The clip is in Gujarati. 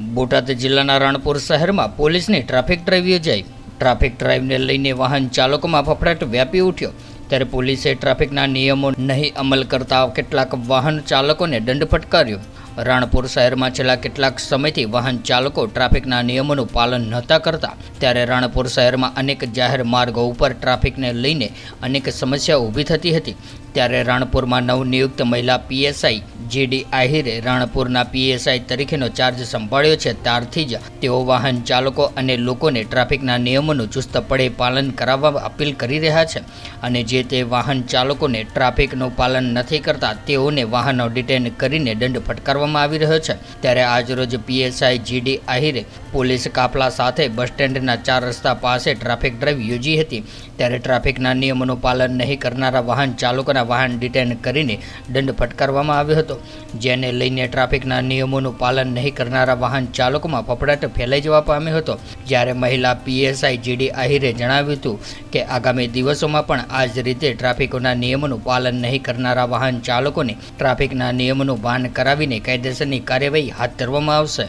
બોટાદ જિલ્લાના રાણપુર શહેરમાં પોલીસની ટ્રાફિક ડ્રાઈવ યોજાઈ. ટ્રાફિક ડ્રાઈવને લઈને વાહન ચાલકોમાં ફફડાટ વ્યાપી ઉઠ્યો. ત્યારે પોલીસે ટ્રાફિકના નિયમો નહીં અમલ કરતા કેટલાક વાહન ચાલકોને દંડ ફટકાર્યો. રાણપુર શહેરમાં છેલ્લા કેટલાક સમયથી વાહન ચાલકો ટ્રાફિકના નિયમોનું પાલન નહોતા કરતા, ત્યારે રાણપુર શહેરમાં અનેક જાહેર માર્ગો ઉપર ટ્રાફિકને લઈને અનેક સમસ્યાઓ ઊભી થતી હતી. ત્યારે રાણપુરમાં નવનિયુક્ત મહિલા પીએસઆઈ જીડી આહિરે રાણપુરના પીએસઆઈ તરીકેનો ચાર્જ સંભાળ્યો છે. ત્યારથી જ તેઓ વાહન ચાલકો અને લોકોને ટ્રાફિકના નિયમોનું ચુસ્તપણે પાલન કરાવવા અપીલ કરી રહ્યા છે અને જે તે વાહન ચાલકોને ટ્રાફિકનું પાલન નથી કરતા, તેઓને વાહનો ડિટેન કરીને દંડ ફટકારવામાં આવી રહ્યો છે. ત્યારે આજરોજ પીએસઆઈ જીડી આહિરે પોલીસ કાફલા સાથે બસ સ્ટેન્ડના ચાર રસ્તા પાસે ટ્રાફિક ડ્રાઈવ યોજી હતી. ત્યારે ટ્રાફિકના નિયમોનું પાલન નહીં કરનારા વાહન ચાલકોના વાહન ડિટેન કરીને દંડ ફટકારવામાં આવ્યો હતો. જેને લઈને ટ્રાફિકના નિયમોનું પાલન નહીં કરનારા વાહન ચાલકોમાં ફફડાટ ફેલાઈ જવા પામ્યો હતો. જ્યારે મહિલા પીએસઆઈ જીડી આહિરે જણાવ્યું હતું કે આગામી દિવસોમાં પણ આ જ રીતે ટ્રાફિકોના નિયમોનું પાલન નહીં કરનારા વાહન ચાલકોને ટ્રાફિકના નિયમોનું ભાન કરાવીને કાયદેસરની કાર્યવાહી હાથ ધરવામાં આવશે.